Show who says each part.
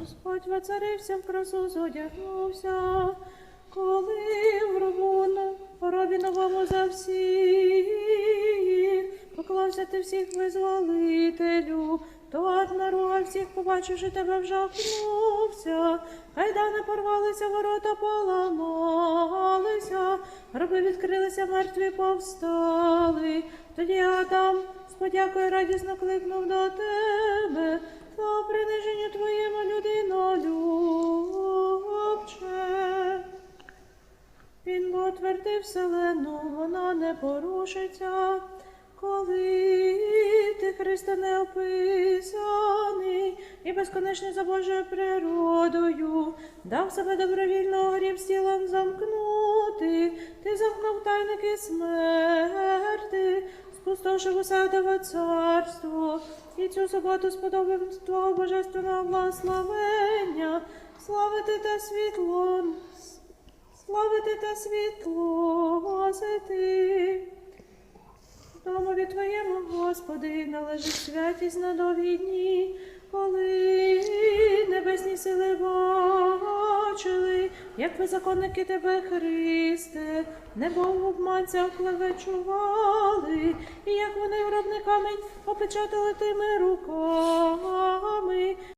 Speaker 1: Господь воцарився в красу, зодягнувся, коли в робуну робі новому за всіх, поклався ти всіх визволителю, то наругав всіх, побачивши тебе, вжахнувся, кайдани порвалися, ворота поламалися, гроби відкрилися, мертві повстали. Тоді Адам з подякою радісно кликнув до тебе, Бо вселену, вона не порушиться, коли ти Христа не описаний і безконечний за Божою природою, дав себе добровільно гріб з тілом замкнути, ти замкнув тайники смерти, спустошив усе вдове царство, і цю суботу сподобав Твого божественного благословення, славити те світло, славити та світло возити. Домові Твоєму, Господи, належить святість на довгі дні, коли небесні сили бачили, як ви законники Тебе, Христе, небо в обманця клевечували, і як вони гробниками опечатали тими руками,